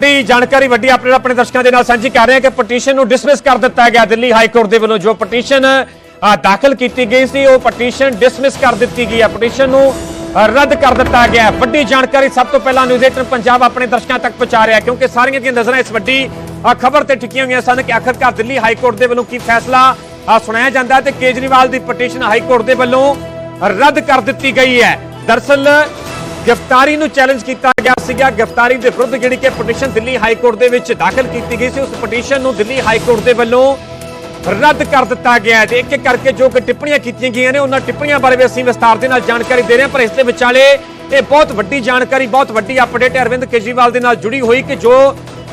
ਦੀ ਜਾਣਕਾਰੀ ਵੱਡੀ ਆਪਣੇ ਆਪਣੇ ਦਰਸ਼ਕਾਂ ਦੇ ਨਾਲ ਸਾਂਝੀ ਕਰ ਰਹੇ ਹਾਂ ਕਿ ਪਟੀਸ਼ਨ ਨੂੰ ਡਿਸਮਿਸ ਕਰ ਦਿੱਤਾ ਗਿਆ ਦਿੱਲੀ ਹਾਈ ਕੋਰਟ ਦੇ ਵੱਲੋਂ। ਜੋ ਪਟੀਸ਼ਨ ਦਾਖਲ ਕੀਤੀ ਗਈ ਸੀ, ਉਹ ਪਟੀਸ਼ਨ ਡਿਸਮਿਸ ਕਰ ਦਿੱਤੀ ਗਈ ਹੈ। ਪਟੀਸ਼ਨ ਨੂੰ ਰੱਦ ਕਰ ਦਿੱਤਾ ਗਿਆ ਵੱਡੀ ਜਾਣਕਾਰੀ ਸਭ ਤੋਂ ਪਹਿਲਾਂ ਨਿਊਜ਼ 18 ਪੰਜਾਬ ਆਪਣੇ ਦਰਸ਼ਕਾਂ ਤੱਕ ਪਹੁੰਚਾ ਰਿਹਾ ਕਿਉਂਕਿ ਸਾਰੀਆਂ ਦੀਆਂ ਨਜ਼ਰਾਂ ਇਸ ਵੱਡੀ ਖਬਰ ਤੇ ਟਿਕੀਆਂ ਹੋਈਆਂ ਸਨ ਕਿ ਆਖਰਕਾਰ ਦਿੱਲੀ ਹਾਈ ਕੋਰਟ ਦੇ ਵੱਲੋਂ ਕੀ ਫੈਸਲਾ ਸੁਣਾਇਆ ਜਾਂਦਾ ਹੈ ਤੇ ਕੇਜਰੀਵਾਲ ਦੀ ਪਟੀਸ਼ਨ ਹਾਈ ਕੋਰਟ ਦੇ ਵੱਲੋਂ ਰੱਦ ਕਰ ਦਿੱਤੀ ਗਈ ਹੈ। ਦਰਸਲ ਗ੍ਰਿਫਤਾਰੀ ਨੂੰ ਚੈਲੰਜ ਕੀਤਾ ਗਿਆ ਸੀਗਾ। ਗ੍ਰਿਫਤਾਰੀ ਦੇ ਵਿਰੁੱਧ ਜਿਹੜੀ ਕਿ ਪਟੀਸ਼ਨ ਦਿੱਲੀ ਹਾਈ ਕੋਰਟ ਦੇ ਵਿੱਚ ਦਾਖਲ ਕੀਤੀ ਗਈ ਸੀ, ਉਸ ਪਟੀਸ਼ਨ ਨੂੰ ਦਿੱਲੀ ਹਾਈ ਕੋਰਟ ਦੇ ਵੱਲੋਂ ਰੱਦ ਕਰ ਦਿੱਤਾ ਗਿਆ ਹੈ ਤੇ ਇੱਕ ਇੱਕ ਕਰਕੇ ਜੋ ਕਿ ਟਿੱਪਣੀਆਂ ਕੀਤੀਆਂ ਗਈਆਂ ਨੇ, ਉਹਨਾਂ ਟਿੱਪਣੀਆਂ ਬਾਰੇ ਵੀ ਅਸੀਂ ਵਿਸਤਾਰ ਦੇ ਨਾਲ ਜਾਣਕਾਰੀ ਦੇ ਰਹੇ ਹਾਂ, ਪਰ ਇਸ ਦੇ ਵਿਚਾਲੇ ਇਹ ਬਹੁਤ ਵੱਡੀ ਜਾਣਕਾਰੀ, ਬਹੁਤ ਵੱਡੀ ਅਪਡੇਟ ਹੈ। ਅਰਵਿੰਦ ਕੇਜਰੀਵਾਲ ਦੇ ਨਾਲ ਜੁੜੀ ਹੋਈ ਕਿ ਜੋ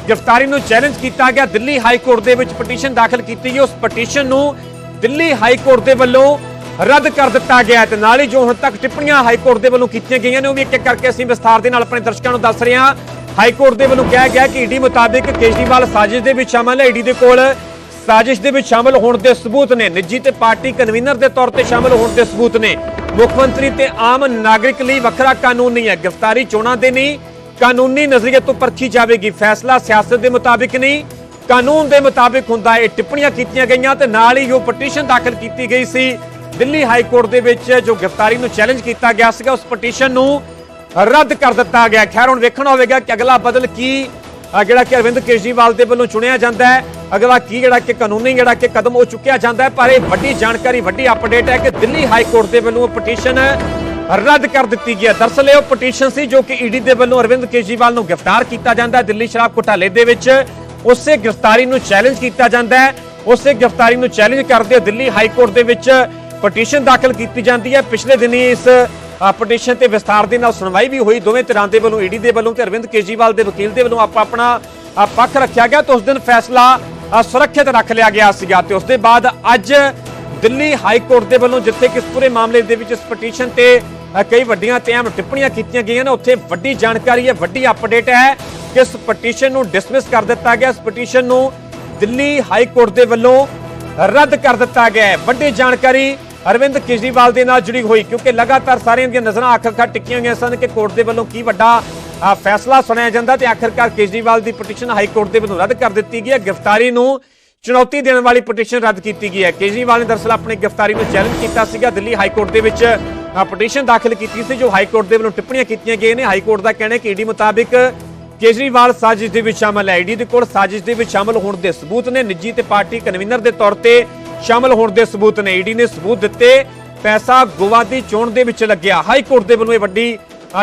ਗ੍ਰਿਫਤਾਰੀ ਨੂੰ ਚੈਲੰਜ ਕੀਤਾ ਗਿਆ, ਦਿੱਲੀ ਹਾਈ ਕੋਰਟ ਦੇ ਵਿੱਚ ਪਟੀਸ਼ਨ ਦਾਖਲ ਕੀਤੀ ਗਈ, ਉਸ ਪਟੀਸ਼ਨ ਨੂੰ ਦਿੱਲੀ ਹਾਈ ਕੋਰਟ ਦੇ ਵੱਲੋਂ ਰੱਦ ਕਰ ਦਿੱਤਾ ਗਿਆ ਤੇ ਨਾਲ ਹੀ ਜੋ ਹੁਣ ਤੱਕ ਟਿੱਪਣੀਆਂ ਹਾਈ ਕੋਰਟ ਦੇ ਵੱਲੋਂ ਕੀਤੀਆਂ ਗਈਆਂ ਨੇ ਉਹ ਵੀ ਇੱਕ ਇੱਕ ਕਰਕੇ ਅਸੀਂ ਵਿਸਥਾਰ ਦੇ ਨਾਲ ਆਪਣੇ ਦਰਸ਼ਕਾਂ ਨੂੰ ਦੱਸ ਰਹੇ ਹਾਂ। ਹਾਈ ਕੋਰਟ ਦੇ ਵੱਲੋਂ ਕਿਹਾ ਗਿਆ ਕਿ ਈਡੀ ਮੁਤਾਬਿਕ ਕੇਜਰੀਵਾਲ ਸਾਜ਼ਿਸ਼ ਦੇ ਵਿੱਚ ਸ਼ਾਮਲ ਹੈ। ਈਡੀ ਦੇ ਕੋਲ ਸਾਜ਼ਿਸ਼ ਦੇ ਵਿੱਚ ਸ਼ਾਮਲ ਹੋਣ ਦੇ ਸਬੂਤ ਨੇ। ਨਿੱਜੀ ਤੇ ਪਾਰਟੀ ਕਨਵੀਨਰ ਦੇ ਤੌਰ ਤੇ ਸ਼ਾਮਲ ਹੋਣ ਦੇ ਸਬੂਤ ਨੇ। ਮੁੱਖ ਮੰਤਰੀ ਤੇ ਆਮ ਨਾਗਰਿਕ ਲਈ ਵੱਖਰਾ ਕਾਨੂੰਨ ਨਹੀਂ ਹੈ। ਗ੍ਰਿਫਤਾਰੀ ਚੋਣਾਂ ਦੇ ਨਹੀਂ, ਕਾਨੂੰਨੀ ਨਜ਼ਰੀਏ ਤੋਂ ਪਰਖੀ ਜਾਵੇਗੀ। ਫੈਸਲਾ ਸਿਆਸਤ ਦੇ ਮੁਤਾਬਿਕ ਨਹੀਂ, ਕਾਨੂੰਨ ਦੇ ਮੁਤਾਬਿਕ ਹੁੰਦਾ ਇਹ ਟਿੱਪਣੀਆਂ ਕੀਤੀਆਂ ਗਈਆਂ ਤੇ ਨਾਲ ਹੀ ਜੋ ਪਟੀਸ਼ਨ ਦਾਖਲ ਕੀਤੀ ਗਈ ਸੀ ਦਿੱਲੀ ਹਾਈ ਕੋਰਟ ਦੇ ਵਿੱਚ ਜੋ ਗ੍ਰਿਫਤਾਰੀ ਨੂੰ ਚੈਲੰਜ ਕੀਤਾ ਗਿਆ ਸੀਗਾ, ਉਸ ਪਟੀਸ਼ਨ ਨੂੰ ਰੱਦ ਕਰ ਦਿੱਤਾ ਗਿਆ। ਖੈਰ, ਹੁਣ ਵੇਖਣਾ ਹੋਵੇਗਾ ਕਿ ਅਗਲਾ ਬਦਲ ਕੀ ਜਿਹੜਾ ਕਿ ਅਰਵਿੰਦ ਕੇਜਰੀਵਾਲ ਦੇ ਵੱਲੋਂ ਚੁਣਿਆ ਜਾਂਦਾ ਹੈ, ਅਗਲਾ ਕੀ, ਜਿਹੜਾ ਕਿ ਕਾਨੂੰਨੀ, ਜਿਹੜਾ ਕਿ ਕਦਮ ਉਹ ਚੁੱਕਿਆ ਜਾਂਦਾ ਹੈ, ਪਰ ਇਹ ਵੱਡੀ ਜਾਣਕਾਰੀ, ਵੱਡੀ ਅਪਡੇਟ ਹੈ ਕਿ ਦਿੱਲੀ ਹਾਈ ਕੋਰਟ ਦੇ ਵੱਲੋਂ ਪਟੀਸ਼ਨ ਰੱਦ ਕਰ ਦਿੱਤੀ ਗਈ ਹੈ। ਦਰਸਲ ਇਹ ਉਹ ਪਟੀਸ਼ਨ ਸੀ ਜੋ ਕਿ ਈਡੀ ਦੇ ਵੱਲੋਂ ਅਰਵਿੰਦ ਕੇਜਰੀਵਾਲ ਨੂੰ ਗ੍ਰਿਫਤਾਰ ਕੀਤਾ ਜਾਂਦਾ ਹੈ, ਦਿੱਲੀ ਸ਼ਰਾਬ ਘੁਟਾਲੇ ਦੇ ਵਿੱਚ। ਉਸੇ ਗ੍ਰਿਫਤਾਰੀ ਨੂੰ ਚੈਲੰਜ ਕੀਤਾ ਜਾਂਦਾ ਹੈ, ਉਸੇ ਗ੍ਰਿਫਤਾਰੀ ਨੂੰ ਚੈਲੰਜ ਕਰਦੇ ਹੋਏ ਦਿੱਲੀ ਹਾਈ ਕੋਰਟ ਦੇ ਵਿੱਚ ਪਟੀਸ਼ਨ ਦਾਖਲ ਕੀਤੀ ਜਾਂਦੀ ਹੈ। ਪਿਛਲੇ ਦਿਨੀ ਇਸ ਪਟੀਸ਼ਨ ਤੇ ਵਿਸਥਾਰ ਦੇ ਨਾਲ ਸੁਣਵਾਈ ਵੀ ਹੋਈ। ਦੋਵੇਂ ਧਿਰਾਂ ਦੇ ਵੱਲੋਂ, ਈਡੀ ਦੇ ਵੱਲੋਂ ਤੇ ਅਰਵਿੰਦ ਕੇਜਰੀਵਾਲ ਦੇ ਵਕੀਲ ਦੇ ਵੱਲੋਂ ਆਪਾ ਆਪਣਾ ਪੱਖ ਰੱਖਿਆ ਗਿਆ ਤੇ ਉਸ ਦਿਨ ਫੈਸਲਾ ਸੁਰੱਖਿਅਤ ਰੱਖ ਲਿਆ ਗਿਆ ਸੀਗਾ ਤੇ ਉਸ ਦੇ ਬਾਅਦ ਅੱਜ ਦਿੱਲੀ ਹਾਈ ਕੋਰਟ ਦੇ ਵੱਲੋਂ, ਜਿੱਥੇ ਕਿ ਇਸ ਪੂਰੇ ਮਾਮਲੇ ਦੇ ਵਿੱਚ ਇਸ ਪਟੀਸ਼ਨ ਤੇ ਕਈ ਵੱਡੀਆਂ ਤੇ ਅਹਿਮ ਟਿੱਪਣੀਆਂ ਕੀਤੀਆਂ ਗਈਆਂ ਨੇ, ਉੱਥੇ ਵੱਡੀ ਜਾਣਕਾਰੀ ਹੈ, ਵੱਡੀ ਅਪਡੇਟ ਹੈ ਕਿ ਇਸ ਪਟੀਸ਼ਨ ਨੂੰ ਡਿਸਮਿਸ ਕਰ ਦਿੱਤਾ ਗਿਆ। ਇਸ ਪਟੀਸ਼ਨ ਨੂੰ ਦਿੱਲੀ ਹਾਈ ਕੋਰਟ ਦੇ ਵੱਲੋਂ ਰੱਦ ਕਰ ਦਿੱਤਾ ਗਿਆ ਹੈ। ਵੱਡੀ ਜਾਣਕਾਰੀ ਅਰਵਿੰਦ ਕੇਜਰੀਵਾਲ ਦੇ ਨਾਲ ਜੁੜੀ ਹੋਈ, ਕਿਉਂਕਿ ਲਗਾਤਾਰ ਸਾਰਿਆਂ ਦੀਆਂ ਨਜ਼ਰਾਂ ਆਖਰਕਾਰ ਟਿੱਕੀਆਂ ਹੋਈਆਂ ਸਨ ਕਿ ਕੋਰਟ ਦੇ ਵੱਲੋਂ ਕੀ ਵੱਡਾ ਫੈਸਲਾ ਸੁਣਾਇਆ ਜਾਂਦਾ ਤੇ ਆਖਰਕਾਰ ਕੇਜਰੀਵਾਲ ਦੀ ਪਟੀਸ਼ਨ ਹਾਈ ਕੋਰਟ ਦੇ ਵੱਲੋਂ ਰੱਦ ਕਰ ਦਿੱਤੀ ਗਈ ਹੈ। ਗ੍ਰਿਫਤਾਰੀ ਨੂੰ ਚੁਣੌਤੀ ਦੇਣ ਵਾਲੀ ਪਟੀਸ਼ਨ ਰੱਦ ਕੀਤੀ ਗਈ ਹੈ। ਕੇਜਰੀਵਾਲ ਨੇ ਦਰਅਸਲ ਆਪਣੀ ਗ੍ਰਿਫਤਾਰੀ ਨੂੰ ਚੈਲੰਜ ਕੀਤਾ ਸੀਗਾ। ਦਿੱਲੀ ਹਾਈ ਕੋਰਟ ਦੇ ਵਿੱਚ ਪਟੀਸ਼ਨ ਦਾਖਲ ਕੀਤੀ ਸੀ, ਜੋ ਹਾਈ ਕੋਰਟ ਦੇ ਵੱਲੋਂ ਟਿੱਪਣੀਆਂ ਕੀਤੀਆਂ ਗਈਆਂ ਨੇ। ਹਾਈ ਕੋਰਟ ਦਾ ਕਹਿਣਾ ਹੈ ਕਿ ਈਡੀ ਮੁਤਾਬਿਕ ਕੇਜਰੀਵਾਲ ਸਾਜ਼ਿਸ਼ ਦੇ ਵਿੱਚ ਸ਼ਾਮਲ ਹੈ। ਈਡੀ ਦੇ ਕੋਲ ਸਾਜ਼ਿਸ਼ ਦੇ ਵਿੱਚ ਸ਼ਾਮਲ ਹੋਣ ਦੇ ਸਬੂਤ ਨੇ। ਨਿੱਜੀ ਤੇ ਪਾਰਟੀ ਕਨਵੀਨਰ ਦੇ ਤੌਰ ਤੇ ਸ਼ਾਮਲ ਹੋਣ ਦੇ ਸਬੂਤ ਨੇ। ਈਡੀ ਨੇ ਸਬੂਤ ਦਿੱਤੇ। ਪੈਸਾ ਗੋਵਾ ਦੀ ਚੋਣ ਦੇ ਵਿੱਚ ਲੱਗਿਆ। ਹਾਈ ਕੋਰਟ ਦੇ ਵੱਲੋਂ ਇਹ ਵੱਡੀ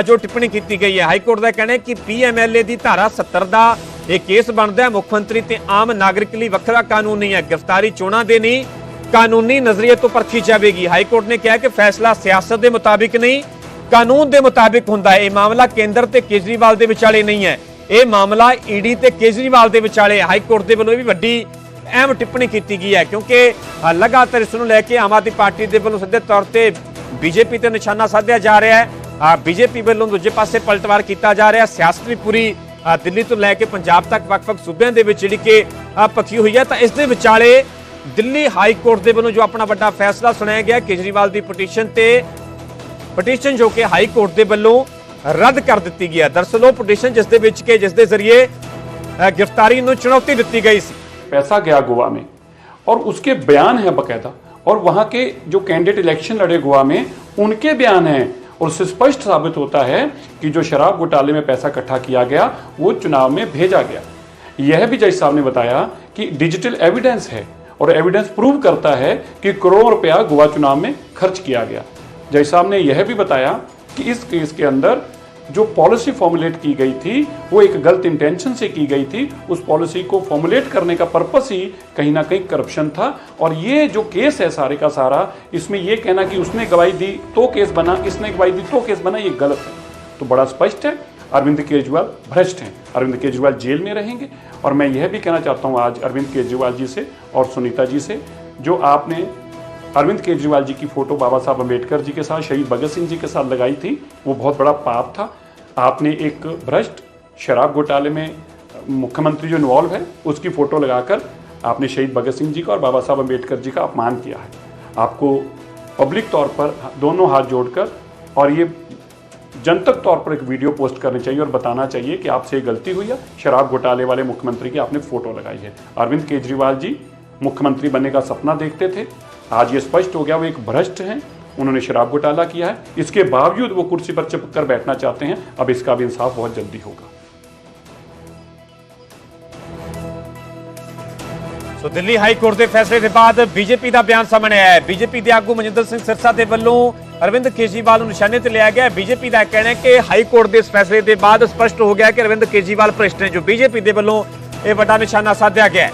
ਜੋ ਟਿੱਪਣੀ ਕੀਤੀ ਗਈ ਹੈ। ਹਾਈ ਕੋਰਟ ਦਾ ਕਹਿਣਾ ਹੈ ਕਿ ਪੀਐਮਐਲਏ ਦੀ ਧਾਰਾ 70 ਦਾ ਇਹ ਕੇਸ ਬਣਦਾ ਹੈ। ਮੁੱਖ ਮੰਤਰੀ ਤੇ ਆਮ ਨਾਗਰਿਕ ਲਈ ਵੱਖਰਾ ਕਾਨੂੰਨ ਨਹੀਂ ਹੈ। ਗ੍ਰਿਫਤਾਰੀ ਚੋਣਾਂ ਦੇ ਨਹੀਂ। ਕਾਨੂੰਨੀ ਨਜ਼ਰੀਏ ਤੋਂ ਪਰਖੀ ਜਾਵੇਗੀ। ਹਾਈ ਕੋਰਟ ਨੇ ਕਿਹਾ ਕਿ ਫੈਸਲਾ ਸਿਆਸਤ ਦੇ ਮੁਤਾਬਿਕ ਨਹੀਂ। ਕਾਨੂੰਨ ਦੇ ਮੁਤਾਬਿਕ ਹੁੰਦਾ ਹੈ। ਇਹ ਮਾਮਲਾ ਕੇਂਦਰ ਤੇ ਕੇਜਰੀਵਾਲ ਦੇ ਵਿਚਾਲੇ ਨਹੀਂ ਹੈ। ਇਹ ਮਾਮਲਾ ਈਡੀ ਤੇ ਕੇਜਰੀਵਾਲ ਦੇ ਵਿਚਾਲੇ ਹਾਈ ਕੋਰਟ ਦੇ ਵੱਲੋਂ ਵੀ ਵੱਡੀ ਅਹਿਮ ਟਿੱਪਣੀ ਕੀਤੀ ਗਈ ਹੈ ਕਿਉਂਕਿ ਲਗਾਤਾਰ ਇਸ ਨੂੰ ਲੈ ਕੇ ਆਮ ਆਦਮੀ ਪਾਰਟੀ ਦੇ ਵੱਲੋਂ ਸਿੱਧੇ ਤੌਰ ਤੇ ਬੀਜੇਪੀ ਤੇ ਨਿਸ਼ਾਨਾ ਸਾਧਿਆ ਜਾ ਰਿਹਾ ਹੈ। ਆ ਬੀਜੇਪੀ ਵੱਲੋਂ ਦੂਜੇ ਪਾਸੇ ਪਲਟਵਾਰ ਕੀਤਾ ਜਾ ਰਿਹਾ ਸਿਆਸਤ ਵੀ ਪੂਰੀ ਦਿੱਲੀ ਤੋਂ ਲੈ ਕੇ ਪੰਜਾਬ ਤੱਕ ਵੱਖ-ਵੱਖ ਸੂਬਿਆਂ ਦੇ ਵਿੱਚ ਜਿਹੜੀ ਕਿ ਅ, ਹੋਈ ਹੈ ਤਾਂ ਇਸ ਦੇ ਵਿਚਾਲੇ ਦਿੱਲੀ ਹਾਈ ਕੋਰਟ ਦੇ ਵੱਲੋਂ ਜੋ ਆਪਣਾ ਵੱਡਾ ਫੈਸਲਾ ਸੁਣਾਇਆ ਗਿਆ ਕੇਜਰੀਵਾਲ ਦੀ ਪਟੀਸ਼ਨ ਤੇ ਪਟੀਸ਼ਨ ਜੋ ਕਿ ਹਾਈ ਕੋਰਟ ਦੇ ਵੱਲੋਂ ਰੱਦ ਕਰ ਦਿੱਤੀ ਗਈ ਹੈ ਦਰਅਸਲ ਉਹ ਪਟੀਸ਼ਨ ਜਿਸ ਦੇ ਵਿੱਚ ਕਿ ਜਿਸ ਦੇ ਜ਼ਰੀਏ ਅ, ਗ੍ਰਿਫਤਾਰੀ ਨੂੰ ਚੁਣੌਤੀ ਦਿੱਤੀ ਗਈ ਸੀ पैसा गया गोवा में और उसके बयान है बकायदा और वहां के जो कैंडिडेट इलेक्शन लड़े गोवा में उनके बयान हैं और उससे स्पष्ट साबित होता है कि जो शराब घोटाले में पैसा इकट्ठा किया गया वो चुनाव में भेजा गया यह भी जज साहब ने बताया कि डिजिटल एविडेंस है और एविडेंस प्रूव करता है कि करोड़ों रुपया गोवा चुनाव में खर्च किया गया जज साहब ने यह भी बताया कि इस केस के अंदर जो पॉलिसी फॉर्मुलेट की गई थी, वो एक गलत इंटेंशन से की गई थी। उस पॉलिसी को फॉर्मुलेट करने का पर्पस ही कहीं ना कहीं करप्शन था। और ये जो केस है सारे का सारा, इसमें ये कहना कि उसने गवाही दी तो केस बना, इसने गवाही दी तो केस बना, ये गलत है। तो बड़ा स्पष्ट है, अरविंद केजरीवाल भ्रष्ट हैं। अरविंद केजरीवाल जेल में रहेंगे। और मैं यह भी कहना चाहता हूँ आज अरविंद केजरीवाल जी से और सुनीता जी से, जो आपने अरविंद केजरीवाल जी की फ़ोटो बाबा साहब अंबेडकर जी के साथ, शहीद भगत सिंह जी के साथ लगाई थी। वो बहुत बड़ा पाप था। आपने एक भ्रष्ट शराब घोटाले में मुख्यमंत्री जो इन्वॉल्व है, उसकी फ़ोटो लगाकर आपने शहीद भगत सिंह जी का और बाबा साहब अंबेडकर जी का अपमान किया है। आपको पब्लिक तौर पर दोनों हाथ जोड़कर और ये जनतक तौर पर एक वीडियो पोस्ट करनी चाहिए और बताना चाहिए कि आपसे गलती हुई है। शराब घोटाले वाले मुख्यमंत्री की आपने फ़ोटो लगाई है। अरविंद केजरीवाल जी मुख्यमंत्री बनने का सपना देखते थे। आज ये स्पष्ट हो गया वो एक भ्रष्ट हैं उन्होंने शराब घोटाला किया है इसके बावजूद वो कुर्सी पर चिपक कर बैठना चाहते हैं अब इसका भी इंसाफ बहुत जल्दी होगा ਸੋ ਦਿੱਲੀ ਹਾਈ ਕੋਰਟ ਦੇ ਫੈਸਲੇ ਦੇ ਬਾਅਦ ਬੀਜੇਪੀ ਦਾ ਬਿਆਨ ਸਾਹਮਣੇ ਆਇਆ ਹੈ ਬੀਜੇਪੀ ਦੇ ਆਗੂ ਮਨਜਿੰਦਰ ਸਿੰਘ ਸਿਰਸਾ ਦੇ ਵੱਲੋਂ ਅਰਵਿੰਦ ਕੇਜਰੀਵਾਲ ਨੂੰ ਨਿਸ਼ਾਨੇ ਤੇ ਲਿਆ ਗਿਆ ਬੀਜੇਪੀ ਦਾ ਕਹਿਣਾ ਹੈ ਕਿ ਹਾਈ ਕੋਰਟ ਦੇ ਇਸ ਫੈਸਲੇ ਦੇ ਬਾਅਦ ਸਪਸ਼ਟ ਹੋ ਗਿਆ ਕਿ ਅਰਵਿੰਦ ਕੇਜਰੀਵਾਲ ਭ੍ਰਿਸ਼ਟ ਨੇ ਜੋ ਬੀਜੇਪੀ ਦੇ ਵੱਲੋਂ ਇਹ ਵੱਡਾ ਨਿਸ਼ਾਨਾ ਸਾਧਿਆ ਗਿਆ ਹੈ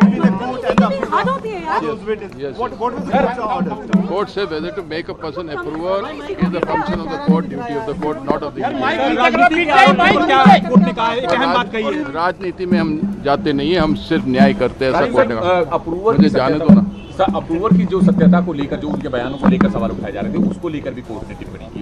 Court say whether to make a person approver is the function of the court, duty of the court, not of the. राजनीति में हम जाते नहीं है हम सिर्फ़ न्याय करते हैं ऐसा कोर्ट ने कहा अप्रूवल मुझे जाने दो ना अप्रूवर की जो सत्यता को लेकर जो उनके बयानों को लेकर सवाल उठाए जा रहे थे उसको लेकर भी कोर्ट ने टिप्पणी की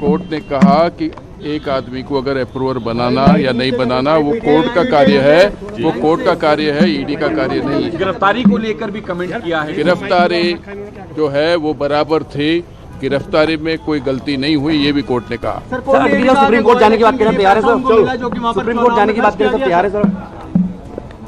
कोर्ट ने कहा कि एक आदमी को अगर अप्रूवर बनाना या नहीं बनाना वो कोर्ट का कार्य है वो कोर्ट का कार्य है ईडी का कार्य नहीं गिरफ्तारी को लेकर भी कमेंट किया है। गिरफ्तारी जो है वो बराबर थी। गिरफ्तारी में कोई गलती नहीं हुई ये भी कोर्ट ने कहा। सर सुप्रीम कोर्ट जाने की बात करें तैयार है सर। सुप्रीम कोर्ट जाने की बात करें तो तैयार है sir.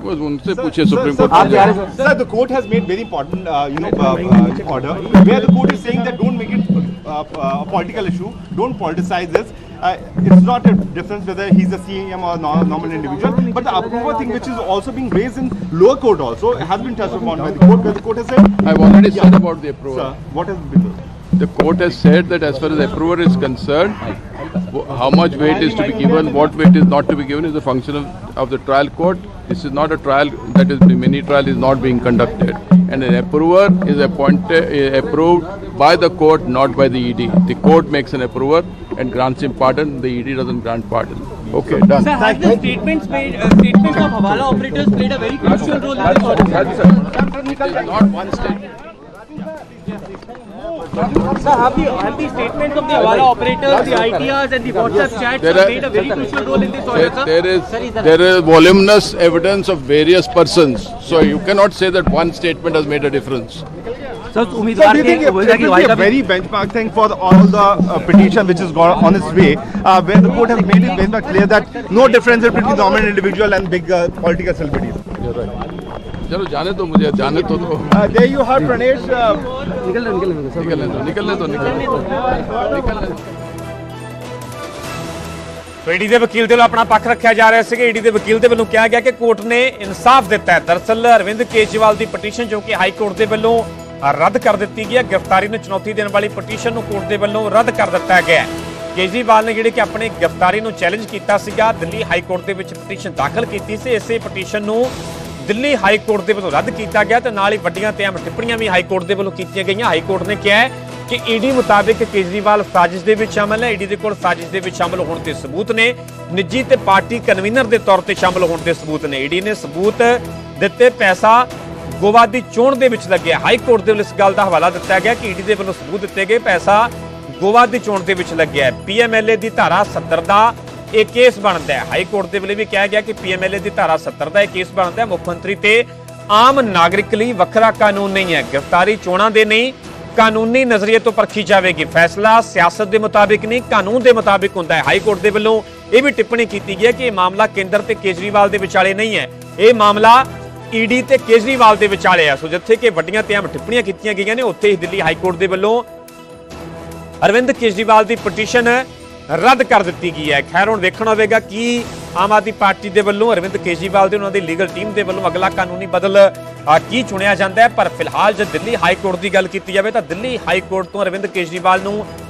वो उनसे पूछे सुप्रीम कोर्ट आप में तैयार है sir Sir, the court has made very important, uh, you know, uh, uh, order where the court is saying that don't make it uh, uh, a political issue, don't politicize this. Uh, it's not a difference whether he's a CM or no, normal individual, but the approval thing, which is also being raised in lower court, also has been touched upon by the court, where the court has said, I've already said about the approval. sir, what has been done? The court has said that as far as approval is concerned, how much weight is to be given, what weight is not to be given is a function of, of the trial court. This is not a trial that is mini trial is not being conducted, and an approver is appointed uh, approved by the court, not by the ED. The court makes an approver and grants him pardon. The ED doesn't grant pardon. Okay, done. Sir, has the statements made, uh, statements of Hawala operators played a very crucial role in? It is not one statement. Sir, have the, have the statements of the Hawala operators, the ITRs and the WhatsApp chats There have are- played a very crucial role in this There, audit, sir? there is there is voluminous evidence of various persons, so you cannot say that one statement has made a difference. Sir So उम्मीदवार do you के think it उम्मीदवार की will भाई be का a very benchmark thing for the, all the uh, petition which has gone on its way, uh, where the court has made it very much clear that no difference between normal individual and big uh, political celebrities. चलो जाने दो मुझे जाने तो दो Uh, there you have Pranesh. Uh, निकलने दो निकलने दो निकलने दो निकलने दो ਈਡੀ ਦੇ ਵਕੀਲ ਦੇ ਵੱਲੋਂ ਆਪਣਾ ਪੱਖ ਰੱਖਿਆ ਜਾ ਰਿਹਾ ਸੀਗਾ ਈਡੀ ਦੇ ਵਕੀਲ ਦੇ ਵੱਲੋਂ ਕਿਹਾ ਗਿਆ ਕਿ ਕੋਰਟ ਨੇ ਇਨਸਾਫ ਦਿੱਤਾ ਹੈ ਦਰਅਸਲ ਅਰਵਿੰਦ ਕੇਜਰੀਵਾਲ ਦੀ ਪਟੀਸ਼ਨ ਜੋ ਕਿ ਹਾਈ ਕੋਰਟ ਦੇ ਵੱਲੋਂ ਅ, ਰੱਦ ਕਰ ਦਿੱਤੀ ਗਈ ਹੈ ਗ੍ਰਿਫਤਾਰੀ ਨੂੰ ਚੁਣੌਤੀ ਦੇਣ ਵਾਲੀ ਪਟੀਸ਼ਨ ਨੂੰ ਕੋਰਟ ਦੇ ਵੱਲੋਂ ਰੱਦ ਕਰ ਦਿੱਤਾ ਗਿਆ ਹੈ ਕੇਜਰੀਵਾਲ ਨੇ ਜਿਹੜੇ ਕਿ ਆਪਣੀ ਗ੍ਰਿਫਤਾਰੀ ਨੂੰ ਚੈਲੰਜ ਕੀਤਾ ਸੀਗਾ ਦਿੱਲੀ ਹਾਈ ਕੋਰਟ ਦੇ ਵਿੱਚ ਪਟੀਸ਼ਨ ਦਾਖਲ ਕੀਤੀ ਸੀ ਇਸੇ ਪਟੀਸ਼ਨ ਨੂੰ ਦਿੱਲੀ ਹਾਈ ਕੋਰਟ ਦੇ ਵੱਲੋਂ ਰੱਦ ਕੀਤਾ ਗਿਆ ਤੇ ਨਾਲ ਹੀ ਵੱਡੀਆਂ ਤੇ ਅਹਿਮ ਟਿੱਪਣੀਆਂ ਵੀ ਹਾਈ ਕੋਰਟ ਦੇ ਵੱਲੋਂ ਕੀਤੀਆਂ ਗਈਆਂ। ਹਾਈ ਕੋਰਟ ਨੇ ਕਿਹਾ ਹੈ ਕਿ ਈਡੀ ਮੁਤਾਬਿਕ ਕੇਜਰੀਵਾਲ ਸਾਜ਼ਿਸ਼ ਦੇ ਵਿੱਚ ਸ਼ਾਮਲ ਹੈ। ਈਡੀ ਦੇ ਕੋਲ ਸਾਜ਼ਿਸ਼ ਦੇ ਵਿੱਚ ਸ਼ਾਮਲ ਹੋਣ ਦੇ ਸਬੂਤ ਨੇ। ਨਿੱਜੀ ਤੇ ਪਾਰਟੀ ਕਨਵੀਨਰ ਦੇ ਤੌਰ ਤੇ ਸ਼ਾਮਲ ਹੋਣ ਦੇ ਸਬੂਤ ਨੇ। ਈਡੀ ਨੇ ਸਬੂਤ ਦਿੱਤੇ, ਪੈਸਾ ਗੋਵਾ ਦੀ ਚੋਣ ਦੇ ਵਿੱਚ ਲੱਗਿਆ। ਹਾਈ ਕੋਰਟ ਦੇ ਵੱਲੋਂ ਇਸ ਗੱਲ ਦਾ ਹਵਾਲਾ ਦਿੱਤਾ ਗਿਆ ਕਿ ਈਡੀ ਦੇ ਵੱਲੋਂ ਸਬੂਤ ਦਿੱਤੇ ਗਏ। ਪੈਸਾ ਗੋਵਾ ਦੀ ਚੋਣ ਦੇ ਵਿੱਚ ਲੱਗਿਆ ਹੈ। ਪੀਐਮਐਲਏ ਦੀ ਧਾਰਾ 70 ਦਾ ਇਹ ਕੇਸ ਬਣਦਾ ਹੈ। ਹਾਈ ਕੋਰਟ ਦੇ ਵੱਲੋਂ ਵੀ ਕਿਹਾ ਗਿਆ ਕਿ ਪੀਐਮਐਲਏ ਦੀ ਧਾਰਾ 70 ਦਾ ਇਹ ਕੇਸ ਬਣਦਾ ਹੈ। ਮੁੱਖ ਮੰਤਰੀ ਤੇ ਆਮ ਨਾਗਰਿਕ ਲਈ ਵੱਖਰਾ ਕਾਨੂੰਨ ਨਹੀਂ ਹੈ। ਗ੍ਰਿਫਤਾਰੀ ਚੋਣਾਂ ਦੇ ਨਹੀਂ, ਕਾਨੂੰਨੀ ਨਜ਼ਰੀਏ ਤੋਂ ਪਰਖੀ ਜਾਵੇਗੀ। ਫੈਸਲਾ ਸਿਆਸਤ ਦੇ ਮੁਤਾਬਿਕ ਨਹੀਂ, ਕਾਨੂੰਨ ਦੇ ਮੁਤਾਬਿਕ ਹੁੰਦਾ ਹੈ। ਹਾਈ ਕੋਰਟ ਦੇ ਵੱਲੋਂ ਇਹ ਵੀ ਟਿੱਪਣੀ ਕੀਤੀ ਗਈ ਹੈ ਕਿ ਇਹ ਮਾਮਲਾ ਕੇਂਦਰ ਤੇ ਕੇਜਰੀਵਾਲ ਦੇ ਵਿਚਾਲੇ ਨਹੀਂ ਹੈ। ਇਹ ਮਾਮਲਾ ਈਡੀ ਤੇ ਕੇਜਰੀਵਾਲ ਦੇ ਵਿਚਾਲੇ ਹੈ। ਸੋ ਜਿੱਥੇ ਕਿ ਵੱਡੀਆਂ ਤੇ ਅਹਿਮ ਟਿੱਪਣੀਆਂ ਕੀਤੀਆਂ ਗਈਆਂ ਨੇ, ਉੱਥੇ ਹੀ ਦਿੱਲੀ ਹਾਈ ਕੋਰਟ ਦੇ ਵੱਲੋਂ ਅਰਵਿੰਦ ਕੇਜਰੀਵਾਲ ਦੀ ਪਟੀਸ਼ਨ ਰੱਦ ਕਰ ਦਿੱਤੀ ਗਈ ਹੈ। ਖੈਰ, ਹੁਣ ਦੇਖਣਾ ਹੋਵੇਗਾ ਕਿ ਆਮ ਆਦਮੀ ਪਾਰਟੀ ਦੇ ਵੱਲੋਂ ਅਰਵਿੰਦ ਕੇਜਰੀਵਾਲ ਦੇ ਉਹਨਾਂ ਦੀ ਲੀਗਲ ਟੀਮ ਦੇ ਵੱਲੋਂ ਅਗਲਾ ਕਾਨੂੰਨੀ ਬਦਲ ਕੀ ਚੁਣਿਆ ਜਾਂਦਾ ਹੈ? ਪਰ ਫਿਲਹਾਲ ਜੇ ਦਿੱਲੀ ਹਾਈ ਕੋਰਟ ਦੀ ਗੱਲ ਕੀਤੀ ਜਾਵੇ ਤਾਂ ਦਿੱਲੀ ਹਾਈ ਕੋਰਟ ਤੋਂ ਅਰਵਿੰਦ ਕੇਜਰੀਵਾਲ ਨੂੰ